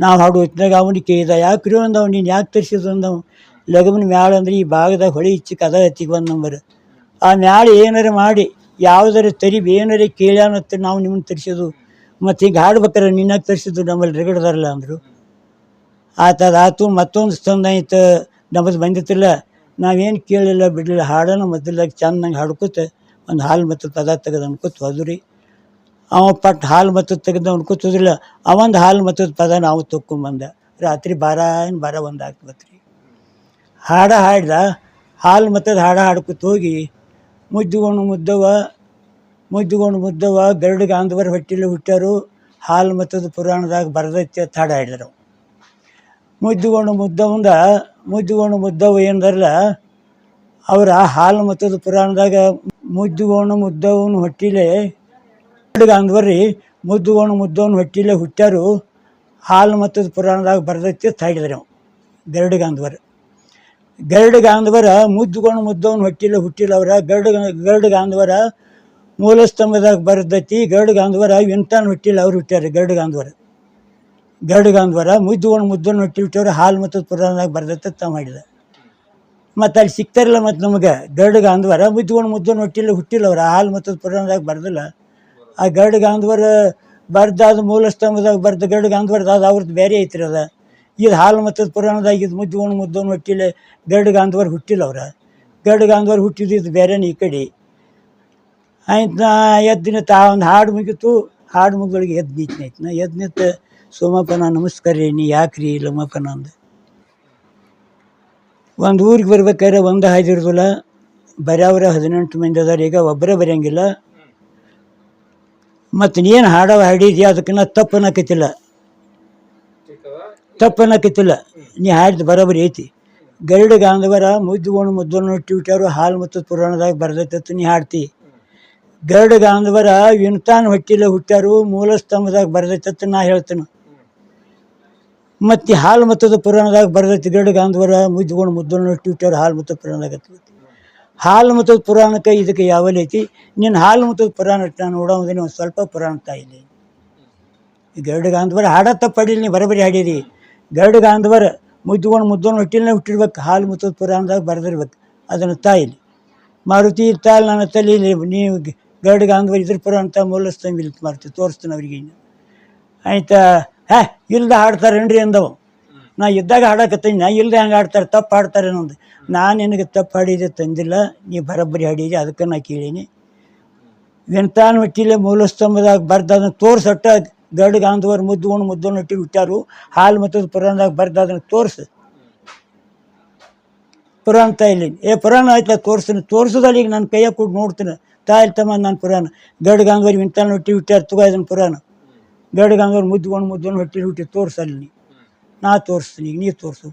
ನಾವು ಹಾಡು ಹೊತ್ತಿನಾಗ ಅವನಿಗೆ ಕೇಳಿದ ಯಾಕ್ರಿ ಅಂದವ್? ನೀನು ಯಾಕೆ ತರಿಸಿದ್ರು ಅಂದವ್. ಲಗಮನ ಮ್ಯಾಳ ಅಂದ್ರೆ ಈ ಭಾಗದಾಗ ಹೊಳಿ ಇಚ್ಚಿ ಕದ ಹತ್ತಿಗೆ ಬಂದ ನಂಬರ್ ಆ ಮ್ಯಾಳ ಏನಾರ ಮಾಡಿ, ಯಾವುದರ ತರಿ ಏನಾರ ಕೇಳ್ಯಾನತ್ತ ನಾವು ನಿಮ್ಮನ್ನ ತರಿಸೋದು ಮತ್ತು ಈಗ ಹಾಡ್ಬೇಕಾರೆ ನಿನ್ನಾಗ ತರಿಸಿದ್ದು ನಮ್ಮಲ್ಲಿ ರೆಗಡ್ದಾರಲ್ಲ ಅಂದರು. ಆತದ ಆತು ಮತ್ತೊಂದು ಸ್ತಂದ ಆಯ್ತು ನಮ್ಮದು ಬಂದಿತ್ತಿಲ್ಲ. ನಾವೇನು ಕೇಳಿಲ್ಲ, ಬಿಡಲಿಲ್ಲ. ಹಾಡೋಣ ಮೊದಲಾಗಿ ಚಂದಂಗೆ ಹಾಡ್ಕೊತ, ಒಂದು ಹಾಲು ಮತ್ತು ಪದ ತೆಗೆದು ಅನ್ಕೋತ ಹೋದ್ರಿ ಅವ ಪಟ್ಟು ಹಾಲು ಮತ್ತು ತೆಗೆದು ಅನ್ಕೋತ ಹೋದ್ರಿಲ್ಲ ಅವಂದು ಹಾಲು ಮತ್ತು ಪದ ನಾವು ತೊಕ್ಕೊಂಬಂದ. ರಾತ್ರಿ ಬಾರ ಏನು ಬಾರ ಒಂದು ಆಗ್ತತ್ರಿ ಹಾಡ ಹಾಡ್ದ, ಹಾಲು ಮತ್ತದ ಹಾಡ ಹಾಡ್ಕೊತ ಹೋಗಿ, ಮುದ್ದುಗೊಂಡು ಮುದ್ದವ ಮುದ್ದುಗೊಂಡು ಮುದ್ದವ, ಗರುಡ ಗಾಂಧವರ ಹೊಟ್ಟಿಲಿ ಹುಟ್ಟರು, ಹಾಲು ಮತ್ತದ ಪುರಾಣದಾಗ ಬರದೈತಿ ಅಂತ ಹಾಡು ಹಾಡಿದ್ರು. ಮುದ್ದುಗೊಂಡು ಮುದ್ದವಂದ, ಮುದ್ದುಗೊಂಡು ಮುದ್ದವ ಏನದರಲ್ಲ ಅವರ ಹಾಲು ಮತ್ತದ ಪುರಾಣದಾಗ ಮುದ್ದುಗೊಂಡು ಮುದ್ದವನ ಹೊಟ್ಟಿಲೆ ಗರುಡ ಗಾಂಧವರಿ ಮುದ್ದುಗೋಣ ಮುದ್ದವನ ಹೊಟ್ಟಿಲೆ ಹುಟ್ಟ್ಯಾರು ಹಾಲು ಮತ್ತು ಪುರಾಣದಾಗ ಬರ್ದೈತಿ ಗಾಂಧವರ ಗರುಡ ಗಾಂಧವರ ಮುದ್ದುಗೋಣ ಮುದ್ದವನು ಹೊಟ್ಟಿಲ್ಲ ಹುಟ್ಟಿಲ್ಲ ಅವರ ಗರುಡ ಗರುಡ ಗಾಂಧವರ ಮೂಲ ಸ್ತಂಭದಾಗ ಬರದೈತಿ. ಗರುಡ ಗಾಂಧವರ ವಿಂತಾನ್ ಹುಟ್ಟಿಲ್ಲ ಅವ್ರು ಹುಟ್ಟ್ಯಾರ ಗರಡು ಗಾಂಧವರ ಗರಡು ಗಾಂಧವರ ಮುದ್ದುಗೋಣ ಮುದ್ದವನ ಹೊಟ್ಟಿ ಹುಟ್ಟವ್ರು ಹಾಲು ಮತ್ತು ಪುರಾಣದಾಗ ಬರ್ದೈತೆ ತಾವು ಮಾಡಿದ ಮತ್ತು ಅಲ್ಲಿ ಸಿಗ್ತಾರಲ್ಲ ಮತ್ತು ನಮಗೆ. ಗರಡು ಗಾಂಧವರ ಮುದ್ದುಗೋಣ ಮುದ್ದನ ಹೊಟ್ಟಿಲ್ಲ ಹುಟ್ಟಿಲ್ಲ ಅವ್ರ ಹಾಲು ಮತ್ತು ಪುರಾಣದಾಗ ಬರ್ದಿಲ್ಲ. ಆ ಗರುಡ ಗಾಂಧವರ ಬರ್ದಾದ ಮೂಲ ಸ್ತಂಭದಾಗ ಬರ್ದ ಗರುಡ ಗಾಂಧವರದ ಅದು, ಅವ್ರದ್ದು ಬೇರೆ ಐತ್ರಿ ಅದ. ಇದು ಹಾಲು ಮತ್ತದ ಪುರಾಣದಾಗ ಇದು ಮುದ್ದುಗೋಣ ಮುದ್ದವನ ಹುಟ್ಟಿಲ್ಲ ಗರುಡ ಗಾಂಧವರ ಹುಟ್ಟಿಲ್ಲ ಅವ್ರ. ಗರುಡ ಗಾಂಧವರ ಹುಟ್ಟಿದ್ದು ಬೇರೆನೇ ಈ ಕಡೆ. ಆಯ್ತು ನಾ ಎದ್ದಿನ ತಾ ಒಂದು ಹಾಡು ಮುಗಿತು, ಹಾಡು ಮುಗಿದೊಳಗೆ ಎದ್ದು ನಿಂತ್ನೈತೆ ನಾ. ಎದ್ದು ನಿಂತು ಸೋಮಪ್ಪನ ನಮಸ್ಕಾರ ರೀ, ನೀ ಯಾಕೆ ರೀ ಲಮ್ಮಪ್ಪನ ಅಂದೆ ಒಂದು ಊರಿಗೆ ಬರ್ಬೇಕಾದ್ರೆ ಒಂದು ಹಾದಿರೋದಿಲ್ಲ ಬರೋವ್ರ ಹದಿನೆಂಟು ಮಂದಿ ಅದಾರ, ಈಗ ಒಬ್ಬರೇ ಬರೆಯಂಗಿಲ್ಲ ಮತ್ತು ನೀನು ಹಾಡವ ಹಾಡಿದ್ಯಾ ಅದಕ್ಕೆ ನಾ ತಪ್ಪು ಅನ್ನಕತ್ತಿಲ್ಲ. ತಪ್ಪು ಅನ್ನಕತ್ತಿಲ್ಲ. ನೀ ಹಾಡಿದ ಬರೋಬರಿ ಐತಿ. ಗರುಡ ಗಾಂಧವರ ಮುದ್ದುಗೋಣ ಮುದ್ದನ್ನು ಟ್ವಿಟರು ಹಾಲು ಮತ್ತು ಪುರಾಣದಾಗ ಬರ್ದೈತತ್ತು ನೀ ಹಾಡ್ತಿ. ಗರುಡ ಗಾಂಧವರ ವಿನ್ತಾನ್ ಹೊಟ್ಟಿಲ್ಲ ಹುಟ್ಟಾರು ಮೂಲ ಸ್ತಂಭದಾಗ ಬರ್ದೈತತ್ತು ನಾ ಹೇಳ್ತೇನೆ. ಮತ್ತು ಹಾಲು ಮತ್ತದ ಪುರಾಣದಾಗ ಬರ್ದೈತಿ ಗರುಡ ಗಾಂಧವರ ಮುದ್ದುಗೋಣ ಮುದ್ದನ್ನು ಟ್ವಿಟರ್ ಹಾಲು ಮತ್ತು ಪುರಾಣದಾಗ. ಹಾಲು ಮತ್ತು ಪುರಾಣಕ್ಕೆ ಇದಕ್ಕೆ ಯಾವಲ್ಲಿ ಐತಿ ನೀನು ಹಾಲು ಮತ್ತು ಪುರಾಣ ನಾನು ನೋಡೋದಿನ ಒಂದು ಸ್ವಲ್ಪ ಪುರಾಣ ತಾಯಿಲಿ. ಗರಡು ಗಾಂಧವರ ಹಾಡ ತಪ್ಪಡಿಲ್ಲ ನೀ ಬರಬರಿ ಹಾಡಿರಿ. ಗರುಡ ಗಾಂಧವರ ಮುದ್ದುಗೊಂಡು ಮುದ್ದೊಂದು ಹುಟ್ಟಿಲ್ಲ ಹುಟ್ಟಿರ್ಬೇಕು. ಹಾಲು ಮತ್ತು ಪುರಾಣದಾಗ ಬರೆದಿರ್ಬೇಕು. ಅದನ್ನು ತಾಯಿಲಿ. ಮಾರುತಿ ತಾಯಿ ನನ್ನ ತಲೆಯಲ್ಲಿ ನೀವು ಗರಡು ಗಾಂಧವರ ಇದ್ರ ಪುರಾಣ ತ ಮೂಲಸ್ತಂಗಿಲ್ ಮಾರುತಿ, ತೋರಿಸ್ತಾನೆ ಅವರಿಗೆ ಆಯ್ತಾ? ಹೇ, ಇಲ್ದ ಹಾಡ್ತಾರೇನ್ರಿ ಅಂದವು. ನಾ ಇದ್ದಾಗ ಹಾಡಕತ್ತೀನಿ, ನಾ ಇಲ್ಲದೆ ಹಂಗೆ ಆಡ್ತಾರೆ ತಪ್ಪು ಹಾಡ್ತಾರೆ ಅನ್ನೋದು. ನಾನು ನಿನಗೆ ತಪ್ಪು ಹಾಡಿದೆ ತಂದಿಲ್ಲ, ನೀ ಬರೋಬ್ಬರಿ ಹಾಡಿದೆ, ಅದಕ್ಕೆ ನಾ ಕೇಳೀನಿ. ವಿಂತಾನ್ ಹೊಟ್ಟಿಲೆ ಮೂಲಸ್ತಂಭದಾಗ ಬರ್ದದನ್ನು ತೋರ್ಸಟ್ಟ ಗರುಡ ಗಾಂಧವರ ಮುದ್ದುಕೊಂಡು ಮುದ್ದನ್ನು ಹೊಟ್ಟಿ ಬಿಟ್ಟಾರು ಹಾಲು ಮತ್ತು ಪುರಾಣದಾಗ ಬರ್ದದನ್ನು ತೋರ್ಸು. ಪುರಾಣ ತಾಯಿಲಿ, ಏ ಪುರಾಣ ಆಯ್ತಲ್ಲ, ತೋರಿಸ್ತೀನಿ. ತೋರಿಸೋದಲ್ಲಿ ಈಗ ನನ್ನ ಕೈಯಾಗ ಕೊಟ್ಟು ನೋಡ್ತೀನಿ. ತಾಯಿಲ್ ತಮ್ಮ ನಾನು ಪುರಾಣ. ಗರುಡ ಗಾಂಧವರ್ ವಿಂತಾನ್ ಹೊಟ್ಟಿ ಹುಟ್ಟ್ಯಾರ ತಗೋ ಇದನ್ನು ಪುರಾಣ. ಗರುಡ ಗಾಂಧವರ ಮುದ್ದುಕೊಂಡು ಮುದ್ದನ್ನು ಹೊಟ್ಟಿ ಹುಟ್ಟಿ ತೋರಿಸಲ್ಲಿ ನಾ ತೋರಿಸ್ತೀನಿ, ಈಗ ನೀ ತೋರಿಸು.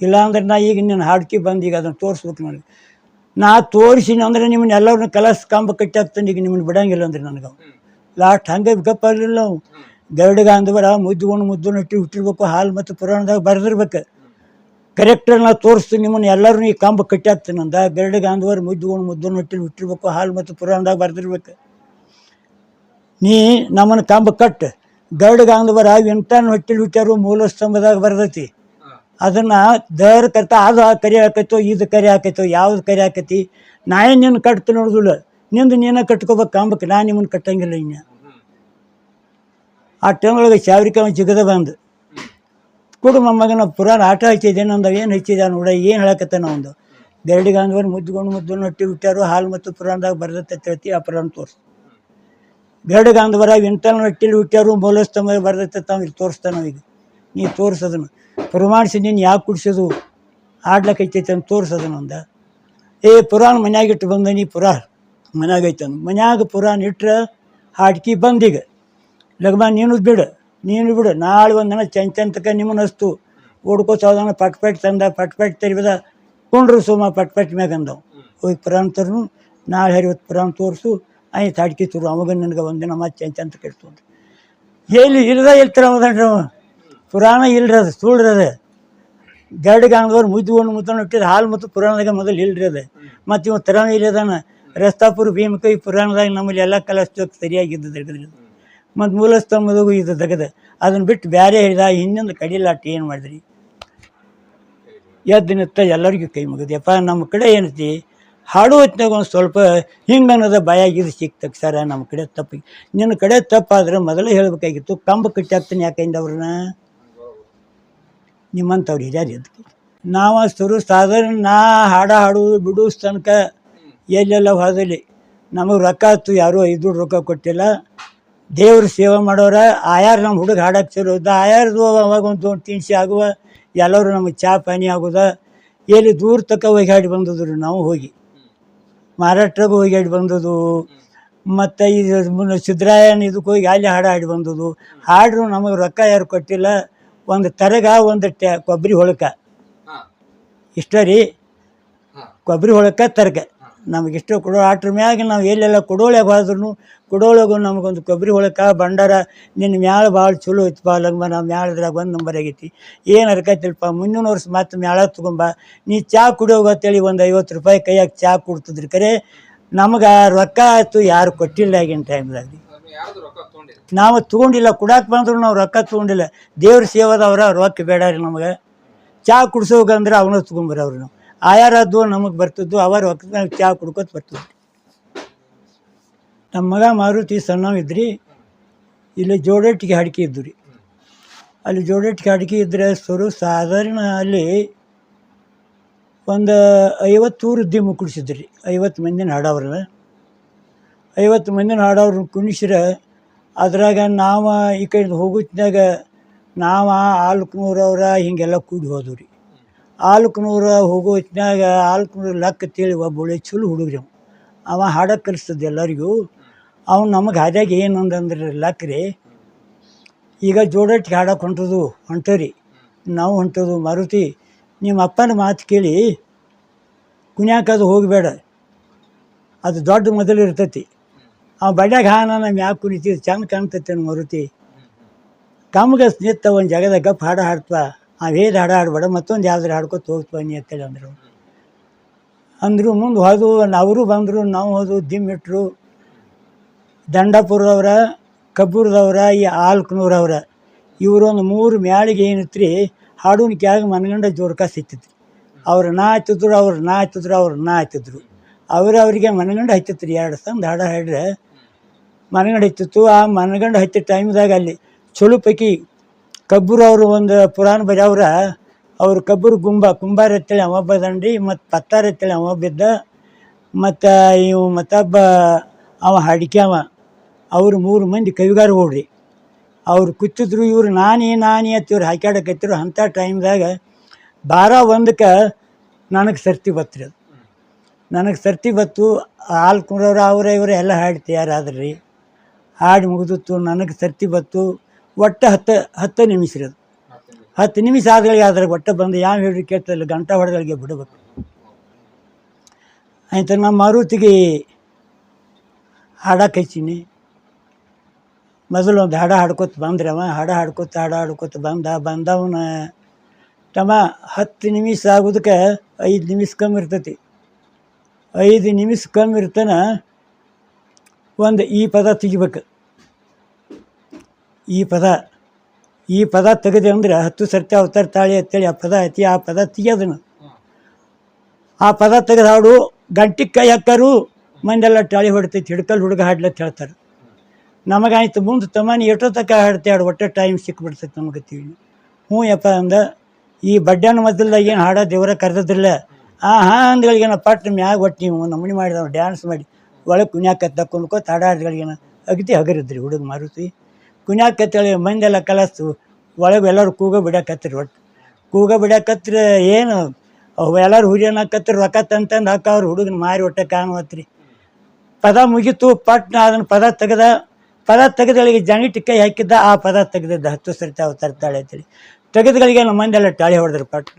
ಇಲ್ಲಾಂದ್ರೆ ನಾ ಈಗ ನಿನ್ನ ಹಾಡ್ಕಿ ಬಂದು ಈಗ ಅದನ್ನು ತೋರಿಸ್ಬೇಕು ನನಗೆ. ನಾ ತೋರಿಸಿನಿ ಅಂದ್ರೆ ನಿಮ್ಮನ್ನ ಎಲ್ಲರನ್ನ ಕಲಸ್ ಕಂಬ ಕಟ್ಟಿ ಹಾಕ್ತಾನೆ ಈಗ ನಿಮ್ಮನ್ನ ಬಿಡಂಗಿಲ್ಲ ಅಂದ್ರೆ ನನಗೆ ಲಾಸ್ಟ್ ಹಂಗೆ ಗಪ್ಪ ಆಗಲಿಲ್ಲ ನಾವು ಗರುಡ ಗಾಂಧವರ ಮುದ್ದುಕೊಂಡು ಮುದ್ದು ಹೊಟ್ಟಿ ಹುಟ್ಟಿರ್ಬೇಕು, ಹಾಲು ಮತ್ತು ಪುರಾಣದಾಗ ಬರೆದಿರ್ಬೇಕು. ಕರೆಕ್ಟಾಗಿ ನಾ ತೋರಿಸ್ತೀನಿ ನಿಮ್ಮನ್ನು ಎಲ್ಲರೂ ಈ ಕಂಬ ಕಟ್ಟಿ ಹಾಕ್ತೀನಿ ಅಂದ ಗರಡಿಗೆ ಅಂದವರು ಮುದ್ದುಕೊಂಡು ಮುದ್ದನ್ನು ಹೊಟ್ಟಿಲಿ ಹುಟ್ಟಿರ್ಬೇಕು, ಹಾಲು ಮತ್ತು ಪುರಾಣದಾಗ ಬರೆದಿರ್ಬೇಕು. ನೀ ನಮ್ಮನ್ನು ಕಂಬ ಕಟ್ಟು. ಗರುಡ ಗಾಂಧವರ ಎಂಟನ್ ಹೊಟ್ಟಿಲಿ ಹುಟ್ಟ್ಯಾರು ಮೂಲ ಸ್ತಂಭದಾಗ ಬರ್ತೈತಿ ಅದನ್ನು ದರ್ ಕರ್ತ ಅದು ಕರಿ ಹಾಕೈತೋ ಇದು ಕರಿ ಹಾಕೈತೋ ಯಾವ್ದು ಕರಿ ಹಾಕೈತಿ ನಾ ಏನು ನಿನ್ನ ಕಟ್ತು ನೋಡುದಿಲ್ಲ. ನಿಂದು ನೀನೇ ಕಟ್ಕೋಬೇಕು ಅಂಬಕ್ ನಾ ನಿಮ್ಮನ್ನು ಕಟ್ಟಂಗಿಲ್ಲ ಇನ್ನು. ಆ ಟೈಮೊಳಗೆ ಶಾವರಿಕ ಜಿಗದ ಬಂದು. ಕೊಡು ಮಗನ ಪುರಾಣ ಆಟ ಹಚ್ಚಿದ್ದೇನೆ ಅಂದ ಏನು ಹಚ್ಚಿದ ನೋಡ ಏನು ಹೇಳಕತ್ತಾನ ಒಂದು ಗರಡಿ ಗಾಂಧವರ್ ಮುದ್ದುಕೊಂಡು ಮುದ್ದು ಹೊಟ್ಟಿ ಬಿಟ್ಟಾರು ಹಾಲು ಮತ್ತು ಪುರಾಣದಾಗ ಬರ್ದತ್ತೆ ಅಂತ ಹೇಳ್ತಿ ಆ ಪುರಾಣ ತೋರಿಸ್. ಗರಡಿ ಗಾಂಧವರ ವಿಂಟಲ್ ಹೊಟ್ಟಿಲಿ ಹುಟ್ಟ್ಯಾರು, ಮೂಲಸ್ತಂಭ ಬರ್ತೈತೆ ತಾವು ಇಲ್ಲಿ ತೋರಿಸ್ತಾನೆ ನಾವೀಗ. ನೀ ತೋರಿಸೋದನ್ನು. ಪ್ರಮಾಣಿಸಿ ನೀನು ಯಾಕೆ ಕುಡಿಸೋದು? ಆಡ್ಲಕ್ಕೈತೈತೆ ಅಂತ ತೋರಿಸೋದನ್ನು ಅಂದ. ಏ, ಪುರಾಣ ಮನ್ಯಾಗ ಇಟ್ಟು ಬಂದ ನೀ ಪುರಾ. ಮನ್ಯಾಗ ಐತಂದು ಮನ್ಯಾಗ ಪುರಾಣ ಇಟ್ರೆ ಹಾಡ್ಕಿ ಬಂದೀಗ. ಲಗ್ಮ ನೀನು ಬಿಡು. ನೀನು ಬಿಡು. ನಾಳೆ ಒಂದು ದಿನ ಚಂಚಂತಕ ನಿಮ್ಮನ್ನ ಹಸ್ತು. ಓಡ್ಕೋತ ಹೋದನ ಪಟ್ ಪಟ್ ತಂದ, ಪಟ್ ಪಟ್ ತೆರಿಬದ ಕೊಂಡ್ರು ಸುಮ್ಮ ಪಟ್ ಪಟ್ ಮ್ಯಾಗ ಅಂದವು. ಹೋಗಿ ಪುರಾಣ ತರ್ನು. ನಾಳೆ ಹರಿವತ್ತು ಪುರಾಣ ತೋರಿಸು. ಆಯ್ತು ತಾಡ್ಕಿತ್ತು ಅವಾಗ ನನಗೆ ಒಂದಿನ ಮತ್ತೆ ಅಂತ ಅಂತ ಕೇಳ್ತೀನಿ ಎಲ್ಲಿ ಇಲ್ಲದ ಇಲ್ತರ ಅವದನ್ರಿ ಅವ? ಪುರಾಣ ಇಲ್ರದು ಅದು ಸುಳ್ರಿ ಅದು ಮುದ್ದು ಮುದ್ದುಕೊಂಡು ಮುದ್ದನ್ನು ಇಟ್ಟಿದ್ದು ಹಾಲು ಮತ್ತು ಪುರಾಣದಾಗ ಮೊದಲು ಇಲ್ರಿ ಅದು ಮತ್ತು ಇವ ತರಾಣ ಇಲ್ಲದಾನ ರಸ್ತಾಪುರ ಭೀಮಕೈ ಪುರಾಣದಾಗ ನಮ್ಮಲ್ಲಿ ಎಲ್ಲ ಕಲಸ್ಟೋಕ್ ಸರಿಯಾಗಿದ್ದು ತೆಗೆದ್ರಿ ಮತ್ತು ಮೂಲ ಇದು ತೆಗೆದ ಅದನ್ನು ಬಿಟ್ಟು ಬೇರೆ ಹೇಳಿದ, ಇನ್ನೊಂದು ಕಡಿಲಾಟ ಏನು ಮಾಡಿದ್ರಿ? ಎದ್ದು ನಿತ್ತ ಎಲ್ಲರಿಗೂ ಕೈ ಮುಗಿದ್ಯಪ್ಪ ನಮ್ಮ ಕಡೆ ಏನೈತಿ ಹಾಡು ಹೊತ್ತಿನಾಗ ಒಂದು ಸ್ವಲ್ಪ ಹಿಂಗೆ ಅನ್ನೋದ ಬಾಯಾಗಿದ್ದು ಸಿಕ್ತಕ್ಕೆ ಸರ ನಮ್ಮ ಕಡೆ ತಪ್ಪು. ನಿನ್ನ ಕಡೆ ತಪ್ಪಾದ್ರೆ ಮೊದಲೇ ಹೇಳಬೇಕಾಗಿತ್ತು, ಕಂಬ ಕಟ್ಟಿ ಹಾಕ್ತೀನಿ ಯಾಕಂದ ಅವ್ರನ್ನ? ನಿಮ್ಮಂಥವ್ರು ಇದ್ದಾರೆ ಅದಕ್ಕೆ ನಾವು ಸುರು ಸಾಧಾರಣ ನಾ ಹಾಡ ಹಾಡುವುದು ಬಿಡು ತನಕ ಎಲ್ಲೆಲ್ಲ ಹೋದಲ್ಲಿ ನಮಗೆ ರೊಕ್ಕ ಆಯ್ತು ಯಾರೂ ಐದು ರೊಕ್ಕ ಕೊಟ್ಟಿಲ್ಲ. ದೇವ್ರ ಸೇವೆ ಮಾಡೋರ ಆಯಾರ ನಮ್ಮ ಹುಡುಗ ಹಾಡಕ್ಕೆ ಇದ್ದ ಆಯಾರದು ಅವಾಗ ಒಂದು ದೊಡ್ಡ ತಿನ್ಸಿ ಆಗುವ, ಎಲ್ಲರೂ ನಮಗೆ ಚಾ ಪಾನಿ ಆಗೋದ. ಎಲ್ಲಿ ದೂರ ತಕ್ಕ ಹೋಗಿ ಹಾಡಿ ಬಂದಿದ್ರು ನಾವು ಹೋಗಿ. ಮಹಾರಾಷ್ಟ್ರಗೂ ಹೋಗಿ ಹಾಡಿ ಬಂದದು ಮತ್ತು ಇದು ಮುನ್ನ ಸಿದ್ದರಾಯನ ಇದಕ್ಕೆ ಹೋಗಿ ಅಲ್ಲಿ ಹಾಡು ಹಾಡಿ ಬಂದದು ಹಾಡ್ರು ನಮಗೆ ರೊಕ್ಕ ಯಾರು ಕೊಟ್ಟಿಲ್ಲ. ಒಂದು ತರಗ ಒಂದು ಟ್ಯಾ ಕೊಬ್ಬರಿ ಹೊಳಕ. ಇಷ್ಟ ರೀ ಕೊಬ್ಬರಿ ಹೊಳಕ ತರಗ. ನಮಗಿಷ್ಟ ಕೊಡೋ ಆಟ್ರ ಮ್ಯಾಗ ನಾವು ಎಲ್ಲೆಲ್ಲ ಕೊಡೋಳೆ ಹೋದ್ರೂ ಕೊಡೋಳಗು ನಮಗೊಂದು ಕೊಬ್ಬರಿ ಹೊಳಕ ಬಂಡಾರ ನಿನ್ನ ಮ್ಯಾಳ ಭಾಳ ಚಲೋ ಐತಪ್ಪ ಲಗ್ಮ ನಾವು ಮ್ಯಾಳದ್ರಾಗ ಒಂದು ನಂಬರ್ ಆಗೈತಿ. ಏನು ಅರ್ಕೈತಿಲ್ಪ ಮುಂದಿನ ವರ್ಷ ಮತ್ತೆ ಮ್ಯಾಳ ತಗೊಂಬ. ನೀ ಚಾ ಕುಡಿಯೋಗತ್ತೇಳಿ ಒಂದು ಐವತ್ತು ರೂಪಾಯಿ ಕೈಯಾಗ ಚಾ ಕೊಡ್ತಿದ್ರಿ ಕರೆ. ನಮಗೆ ರೊಕ್ಕ ಆಯಿತು, ಯಾರು ಕೊಟ್ಟಿಲ್ಲ ಆಗಿನ ಟೈಮ್ದಾಗ ನೀವು ತೊಗೊಂಡಿಲ್ಲ ಕುಡಾಕ್ ಬಂದ್ರು ನಾವು ರೊಕ್ಕ ತೊಗೊಂಡಿಲ್ಲ. ದೇವ್ರ ಸೇವಾದವ್ರ ರೊಕ್ಕ ಬೇಡ ರೀ ನಮಗೆ. ಚಾ ಕುಡ್ಸೋಗಂದ್ರೆ ಅವನ ಅವ್ರು ನಾವು. ಆಯಾರದ್ದು ನಮಗೆ ಬರ್ತಿದ್ದು, ಅವರು ಚಾ ಕುಡ್ಕೊತ ಬರ್ತಿದ್ವಿ ನಮ್ಮ ಮಗ ಮಾರುತಿ ಸಣ್ಣವಿದ್ರಿ, ಇಲ್ಲಿ ಜೋಡಟ್ಟಿಗೆ ಅಡಿಕೆ ಇದ್ದು ರೀ ಅಲ್ಲಿ ಜೋಡಟ್ಟಿಗೆ ಅಡಿಕೆ ಇದ್ದರೆ ಸರು ಸಾಧಾರಣ ಅಲ್ಲಿ ಒಂದು ಐವತ್ತೂರು ಉದ್ಯಮ ಕುಡಿಸಿದ್ರಿ ಐವತ್ತು ಮಂದಿನ ಹಾಡವ್ರನ್ನ. ಐವತ್ತು ಮಂದಿನ ಹಾಡೋರು ಕುಣಿಸ್ರ ಅದ್ರಾಗ ನಾವು ಈ ಕಡೆ ಹೋಗುತ್ನಾಗ ನಾವು ಆಲ್ಕನೂರವ್ರ ಹಿಂಗೆಲ್ಲ ಕೂಡಿ ಹೋದ್ವು ರೀ ಆಲ್ಕನೂರ ಹೋಗೋ ಹೊತ್ನ್ಯಾಗ ಆಲ್ಕನೂರು ಲಕ್ಕ ತೇಳಿ ಒಬ್ಬ ಒಳ್ಳೆ ಚಲೋ ಹುಡುಗ್ರಿ ಅವ ಹಾಡಕ್ಕೆ ಕಲಿಸ್ತದ ಎಲ್ಲರಿಗೂ. ಅವ್ನು ನಮಗೆ ಹಾದ್ಯಾಗ ಏನು ಲೆಕ್ಕ ರೀ, ಈಗ ಜೋಡಟ್ಟಿಗೆ ಹಾಡಕ್ಕೆ ಹೊಂಟದು ಹೊಂಟರಿ. ನಾವು ಹೊಂಟದು ಮಾರುತಿ. ನಿಮ್ಮ ಅಪ್ಪನ ಮಾತು ಕೇಳಿ ಕುಣ್ಯಾಕದು ಹೋಗಬೇಡ. ಅದು ದೊಡ್ಡ ಮೊದಲು ಇರ್ತೈತಿ. ಅವ ಬಡ್ಯಾಗ ಹಾನ ಯಾಕೆ ಕುಣಿತೀವಿ ಚಂದ ಕಾಣ್ತೈತೆ ಮಾರುತಿ? ಕಮ್ಗೆ ಸ್ನೇಹಿತ ಒಂದು ಜಾಗದಾಗ ಗಪ್ ಹಾಡು ಹಾಡ್ತವ? ಅವು ವೇದ ಹಾಡು ಹಾಡ್ಬೇಡ ಮತ್ತೊಂದು ಯಾವ್ದಾರು ಹಾಡ್ಕೊತ ಹೋಗ್ತು ಬನ್ನಿ ಅಂತೇಳಿ ಅಂದರು. ಅಂದರು ಮುಂದೆ ಹೋದು, ಅವರು ಬಂದರು, ನಾವು ಹೋದು ದಿಮ್ಮಿಟ್ರು ದಂಡಪುರದವ್ರ, ಕಬ್ಬೂರದವ್ರ, ಈ ಆಲ್ಕನೂರವ್ರ, ಇವರೊಂದು ಮೂರು ಮ್ಯಾಳಿಗೆ ಏನಿತ್ತು ರೀ ಹಾಡುನ ಕ್ಯಾಗ ಮನಗಂಡ ಜೋರ್ಕ ಸಿಕ್ತಿತ್ತು ಅವ್ರು ನಾ ಹತ್ತಿದ್ರು ಅವ್ರು ನಾ ಹತ್ತಿದ್ರು ಅವ್ರು ನಾ ಹತ್ತಿದ್ರು ಅವ್ರು ಅವರಿಗೆ ಮನಗಂಡ ಹತ್ತಿತ್ತು ಎರಡು ಸಂದ ಹಾಡು ಹಾಡ್ರೆ. ಮನಗಂಡ ಹತ್ತಿತ್ತು ಆ ಮನಗಂಡ ಹತ್ತಿದ ಟೈಮ್ದಾಗ ಅಲ್ಲಿ ಚೊಲು ಪೈಕಿ ಕಬ್ಬೂರು ಅವರು ಒಂದು ಪುರಾಣ ಬಜಾವ್ರ ಅವ್ರು ಕಬ್ಬರು ಗುಂಬ ಕುಂಬಾರ ಅವ ಬದನ್ರಿ ಮತ್ತು ಪತ್ತಾರ ಅಂತೇಳಿ ಅವ ಬಿದ್ದ, ಮತ್ತು ಇವು ಮತ್ತೊಬ್ಬ ಅವ ಅಡಿಕೆ ಅವರು ಮೂರು ಮಂದಿ ಕವಿಗಾರ ಹೋಡ್ರಿ ಅವ್ರು ಕೂತಿದ್ರು ಇವ್ರು ನಾನೇ ನಾನೇ ಅಂತ ಇವ್ರು ಹಾಕ್ಯಾಡಕತ್ತಿರು ಅಂಥ ಟೈಮ್ದಾಗ ಬಾರ ಒಂದಕ್ಕೆ ನನಗೆ ಸರ್ತಿ ಬತ್ರಿ ಅದು. ನನಗೆ ಸರ್ತಿ ಬತ್ತು, ಹಾಲ್ಕುಂಡ್ರವ್ರು ಅವರೇ ಇವರೇ ಎಲ್ಲ ಹಾಡಿ ತಯಾರಾದ್ರಿ. ಹಾಡು ಹಾಡಿ ಮುಗಿದಿತ್ತು, ನನಗೆ ಸರ್ತಿ ಬತ್ತು. ಒಟ್ಟು ಹತ್ತು ಹತ್ತು ನಿಮಿಷ ರೀ ಹತ್ತು ನಿಮಿಷ ಆದ್ಗಳಿಗೆ ಆದ್ರೆ ಒಟ್ಟು ಬಂದು ಯಾವ ಹೇಳಿ ಕೇಳ್ತಲ್ಲ ಗಂಟೆ ಹೊಡೆದಳಿಗೆ ಬಿಡಬೇಕು. ಆಯ್ತು ನಮ್ಮ ಮಾರುತಿಗೆ ಹಾಡ ಕೈಚೀನಿ ಮೊದಲು ಒಂದು ಹಾಡ ಹಾಡ್ಕೊತ ಬಂದ್ರೆ ಅವ. ಹಾಡ ಹಾಡ್ಕೊತ ಹಾಡ ಹಾಡ್ಕೊತ ಬಂದ, ಬಂದವನ ತಮ್ಮ ಹತ್ತು ನಿಮಿಷ ಆಗೋದಕ್ಕೆ ಐದು ನಿಮಿಷ ಕಮ್ಮಿ ಇರ್ತೈತಿ. ಐದು ನಿಮಿಷ ಕಮ್ಮಿ ಇರ್ತಾನ ಒಂದು ಈ ಪದ ತೆಗಿಬೇಕು. ಈ ಪದ ಈ ಪದ ತೆಗೆದೆ ಅಂದ್ರೆ ಹತ್ತು ಸರ್ತಿ ಅವತಾರ ತಾಳಿ ಅಂತೇಳಿ ಆ ಪದ ಐತಿ, ಆ ಪದ ತೆಗಿಯೋದನ್ನು. ಆ ಪದ ತೆಗೆದು ಹಾಡು ಗಂಟಿ ಕೈ ಹಾಕರು ಮಂದೆಲ್ಲ ತಾಳಿ ಹೊಡಿತೈತಿ, ಹಿಡ್ಕಲ್ ಹುಡುಗ ಹಾಡ್ಲತ್ತ ಹೇಳ್ತಾರೆ. ನಮಗಾಯ್ತು ಮುಂದೆ ತಮ್ಮನಿ ಎಷ್ಟೋ ತಕ್ಕ ಹಾಡ್ತೆ ಹಾಡು ಒಟ್ಟೆ ಟೈಮ್ ಸಿಕ್ಬಿಡ್ತೈತೆ ನಮಗೆ ತಿಳಿ ಹ್ಞೂ ಯಪ್ಪ ಅಂದ, ಈ ಬಡ್ಡನ ಮೊದಲ್ದಾಗ ಏನು ಹಾಡ ದೇವರ ಕರೆದಿಲ್ಲ ಆ ಹಾಂ ಅಂದ್ಗಳಿಗೇನ ಪಟ್ ಮ್ಯಾಗ ಒಟ್ಟು ನೀವು ನಮೂನಿ ಮಾಡಿದವ ಡ್ಯಾನ್ಸ್ ಮಾಡಿ, ಒಳಗೆ ಕುಣ್ಯಾಕತ್ತ ಕುಣ್ಕೋತ ಹಾಡ ಅಗತಿ ಹಗರಿದ್ರಿ ಹುಡುಗ ಮಾರುತಿ. ಕುಣ್ಯಾಕತ್ತೇಳಿ ಮಂದೆಲ್ಲ ಕಲಸ್ತು, ಒಳಗೆ ಎಲ್ಲರೂ ಕೂಗ ಬಿಡಕತ್ರಿ ಒಟ್ಟು. ಕೂಗ ಬಿಡಕತ್ರ ಏನು? ಅವು ಎಲ್ಲರೂ ಹುರಿಯನಕತ್ರ, ರೊಕ್ಕ ತಂತಂದು ಹಾಕವ್ರು ಹುಡುಗನ ಮಾರಿ ಒಟ್ಟೆ ಕಾಣುವತ್ರಿ. ಪದ ಮುಗಿತು, ಪಟ್ನ ಅದನ್ನು ಪದ ತೆಗೆದ, ಪದ ತೆಗೆದಳಿಗೆ ಜಾಣಿಟಿ ಕೈ ಹಾಕಿದ್ದ, ಆ ಪದ ತೆಗೆದಿದ್ದ ಹತ್ತು ಸರ್ತಿ ಅವು ತರ್ತಾಳೆ ಅಂತೇಳಿ. ತೆಗೆದಗಳಿಗೆ ನಮ್ಮ ಮಂದೆಲ್ಲ ಟಾಳಿ ಹೊಡೆದ್ರು ಪಟ್ನ.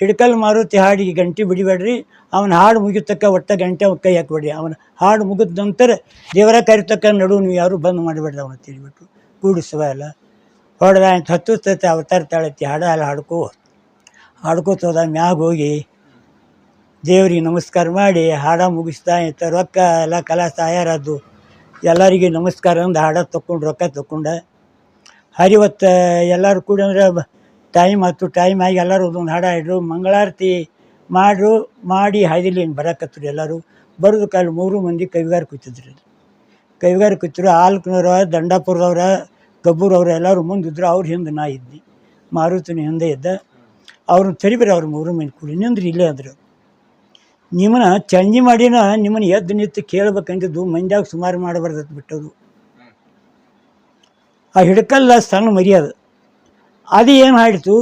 ಹಿಡ್ಕಲ್ ಮಾರುತಿ ಹಾಡಿಗೆ ಗಂಟೆ ಬಿಡಿಬೇಡ್ರಿ, ಅವನ ಹಾಡು ಮುಗಿತಕ್ಕ ಒಟ್ಟ ಗಂಟೆ ಕೈ ಹಾಕ್ಬೇಡ್ರಿ. ಅವನ ಹಾಡು ಮುಗಿದ ನಂತರ ದೇವರ ಕರಿತಕ್ಕ ನಡು ನೀವು ಯಾರು ಬಂದ್ ಮಾಡಿಬೇಡ್ರಿ ಅವನ ತಿಳಿಬಿಟ್ಟು ಕೂಡಿಸುವ ಎಲ್ಲ ಹೊಡೆದ ಅಂತ ಹತ್ತು ಸರ್ತಿ ಅವತಾರ ತಾಳತಿ ಹಾಡ ಎಲ್ಲ ಹಾಡ್ಕೋ ಮ್ಯಾಗ ಹೋಗಿ ದೇವ್ರಿಗೆ ನಮಸ್ಕಾರ ಮಾಡಿ ಹಾಡ ಮುಗಿಸ್ತಾ ಇತ್ತ. ರೊಕ್ಕ ಎಲ್ಲ ಕಲಾ ತಯಾರದ್ದು ಎಲ್ಲರಿಗೆ ನಮಸ್ಕಾರ ಅಂದು ಹಾಡ ತಕೊಂಡು ರೊಕ್ಕ ತಕೊಂಡ ಹರಿವತ್ತು ಎಲ್ಲರೂ ಕೂಡ ಅಂದ್ರೆ ಟೈಮ್ ಹತ್ತು ಟೈಮ್ ಆಗಿ ಎಲ್ಲರೂ ಒಂದೊಂದು ಹಾಡ ಇಡ್ರು ಮಂಗಳಾರತಿ ಮಾಡ್ರು, ಮಾಡಿ ಹಾದಿಲಿ ಬರಕತ್ರು ಎಲ್ಲರೂ. ಬರೋದು ಕಾಲ ಮೂರು ಮಂದಿ ಕೈಗಾರ ಕೂತಿದ್ರು. ಕೈಗಾರ ಕೂತಿದ್ರು, ಆಲ್ಕನವ್ರ, ದಂಡಾಪುರದವ್ರ ಗಬ್ಬೂರವ್ರು ಎಲ್ಲರೂ ಮುಂದಿದ್ರು, ಅವ್ರ ಹಿಂದೆ ನಾ ಇದ್ದಿ. ಮಾರುತಿನ ಹಿಂದೆ ಇದ್ದ. ಅವ್ರನ್ನ ತೆರಿಬ್ರಿ ಅವ್ರ ಮೂರು ಮಂದಿ ಕೂಡಿ. ನಿಂದ್ರಿ ಇಲ್ಲೇ ಅಂದರು ನಿಮ್ಮನ್ನ ಚಂಜಿ ಮಾಡಿನ ನಿಮ್ಮನ್ನ ಎದ್ದು ನಿಂತು ಕೇಳ್ಬೇಕಂತಿದ್ದು ಮಂದ್ಯಾಗ ಸುಮಾರು ಮಾಡಬಾರ್ದತ್ ಬಿಟ್ಟದು. ಆ ಹಿಡ್ಕಲ್ಲ ಸಣ್ಣ ಮರ್ಯಾದ ಅದು. ಏನು ಹಾಡಿತು?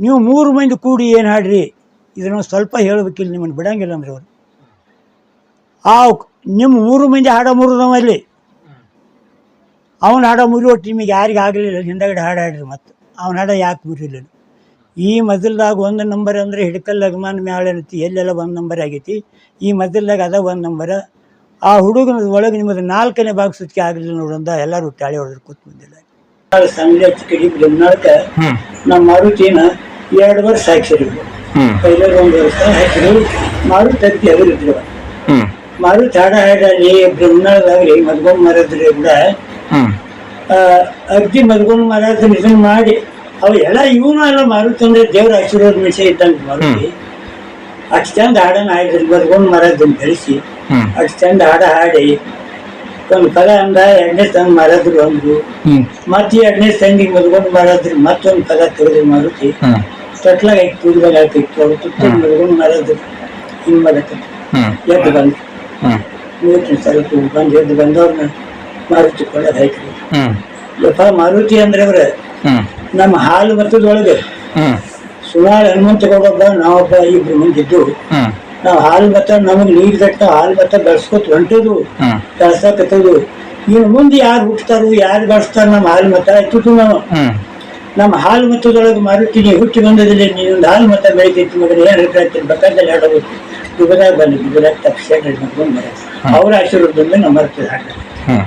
ನೀವು ಮೂರು ಮಂದಿ ಕೂಡಿ ಏನು ಹಾಡ್ರಿ? ಇದನ್ನು ಸ್ವಲ್ಪ ಹೇಳ್ಬೇಕಿಲ್ಲ ನಿಮ್ಮನ್ನು ಬಿಡಂಗಿಲ್ಲ ಅಂದ್ರೆ ಅವರು. ಆ ನಿಮ್ಮ ಮೂರು ಮಂದಿ ಹಾಡ ಮುರಿದವಲ್ಲಿ ಅವನ ಹಾಡೋ ಮುರಿ ಒಟ್ಟು ನಿಮಗೆ ಯಾರಿಗೆ ಆಗಲಿಲ್ಲ ಹಿಂದಗಡೆ ಹಾಡು ಹಾಡ್ರಿ ಮತ್ತು. ಅವನ ಹಾಡ ಯಾಕೆ ಮುರಿಲಿಲ್ಲ ಈ ಮೊದಲ್ದಾಗ ಒಂದು ನಂಬರ್ ಅಂದರೆ ಹಿಡ್ಕಲ್ ಅಗಮಾನ ಮ್ಯಾಳ ಅನ್ನತಿ ಎಲ್ಲೆಲ್ಲ ಒಂದು ನಂಬರ್ ಆಗೈತಿ? ಈ ಮೊದಲ್ದಾಗ ಅದ ಒಂದು ನಂಬರ ಆ ಹುಡುಗನ ಒಳಗೆ ನಿಮ್ಮದು ನಾಲ್ಕನೇ ಭಾಗ ಸುತ್ತಿಗೆ ಆಗಲಿಲ್ಲ ನೋಡಂದ ಎಲ್ಲರೂ ತಾಳಿ ಹೊಡೆದ್ರು ಕೂತ್ ಬಂದಿಲ್ಲ. ಸಂಜೆ ಕಡಿ ನಮ್ಮ ಮಾರುತಿನ ಎರಡು ವರ್ಷ ಹಾಕ್ಸಿರಿ ಒಂದು ವರ್ಷ ಹಾಕಿದ್ರು ಮಾರುತಿ ಅತ್ತಿ ಅವರಿದ್ರು ಹ್ಮ್. ಮಾರುತಿ ಹಾಡ ಹಾಡಲ್ಲಿ ಬ್ರಹ್ಮನಾಳದಾಗಲಿ ಮದ್ಗೊಂಡ್ ಮರದ್ರಿ ಕೂಡ ಹ್ಮ್. ಆ, ಅಗ್ದಿ ಮಿಷನ್ ಮಾಡಿ. ಅವು ಎಲ್ಲ ಇವನು ಎಲ್ಲ ಮಾರುತ್ತಂದ್ರೆ ದೇವ್ರ ಆಶೀರ್ವಾದ ಮಿಷ ಇದ್ದಂಗೆ ಮರುತಿ. ಅಷ್ಟು ಚಂದ ಹಾಡನ್ನ ಹಾಡಿದ್ರು ಬದ್ಕೊಂಡು ಮರದನ್ನ ಬೆಳೆಸಿ. ಹ್ಮ್. ಅಷ್ಟು ಚಂದ ಹಾಡ ಹಾಡಿ ಒಂದು ಪದ ಅಂದ ಎರಡನೇ ತಂದ್ ಮರದ್ರು ಅಂದ್ರು. ಮತ್ತೆ ಎರಡನೇ ತಂಗಿ ಮದ್ಕೊಂಡು ಮರದ್ರು ಮತ್ತೊಂದು ಪದ ತೆಗೆದ್ರು ಮಾರುತಿ. ತಟ್ಲ ತೊಟ್ಲಾಗ ಕೂದಲಾಗ ಹಾಕಿತ್ತು ಅವ್ರು ತುತ್ತ ಮದ್ಕೊಂಡು ಮರದ್ರು. ಹಿಂಗ್ ಮಾಡಕ್ಕೆ ಎದ್ದು ಬಂದು ಹ್ಮ್. ಮೂವತ್ತು ಸ್ವಲ್ಪ ಬಂದು ಎದ್ದು ಬಂದವ್ರನ್ನ ಮಾರುತಿ ಯಪ್ಪ ಮಾರುತಿ ಅಂದ್ರೆ ಅವ್ರ ನಮ್ಮ ಹಾಲು ಬರ್ತದೊಳಗೆ ಸುಮಾರು ಹನುಮಂತ ಕೊಡೊಬ್ಬ ನಾವೊಬ್ಬ ಇಬ್ರು ಮುಂದಿದ್ದು ನಾವು ಹಾಲು ಭತ್ತ ನಮಗೆ ನೀರು ಕಟ್ಟ ಹಾಲು ಭತ್ತ ಬೆಳೆಸ್ಕೊತ ಹೊಂಟದು ಬೆಳೆಸಕತ್ತದು ಇನ್ನು ಮುಂದೆ ಯಾರು ಹುಟ್ಟತಾರು ಯಾರು ಬೆಳೆಸ್ತಾರ ನಮ್ಮ ಹಾಲು ಮತ ಇತ್ತು ನಾವು ನಮ್ಮ ಹಾಲು ಮತದೊಳಗೆ ಮಾರುತಿ ನೀವು ಹುಟ್ಟಿ ಬಂದದಿಲ್ಲ ನೀನೊಂದು ಹಾಲು ಮತ ಬೆಳಿತೈತಿ ಮಗನ ಏನು ಹೇಳ್ತೀನಿ ಬೇಕಾದಲ್ಲಿ ಹಾಡೋದು. ದುಬದಾಗ ಬಂದು ದುಬದಾಗ ತಪ್ಪಿಸಿ ಬಂದು ಅವ್ರ ಆಶೀರ್ವಾದದಿಂದ ನಮ್ಮ ಹಾಕ್ತಾರೆ ಹಾಡ ಹ್ಮ್.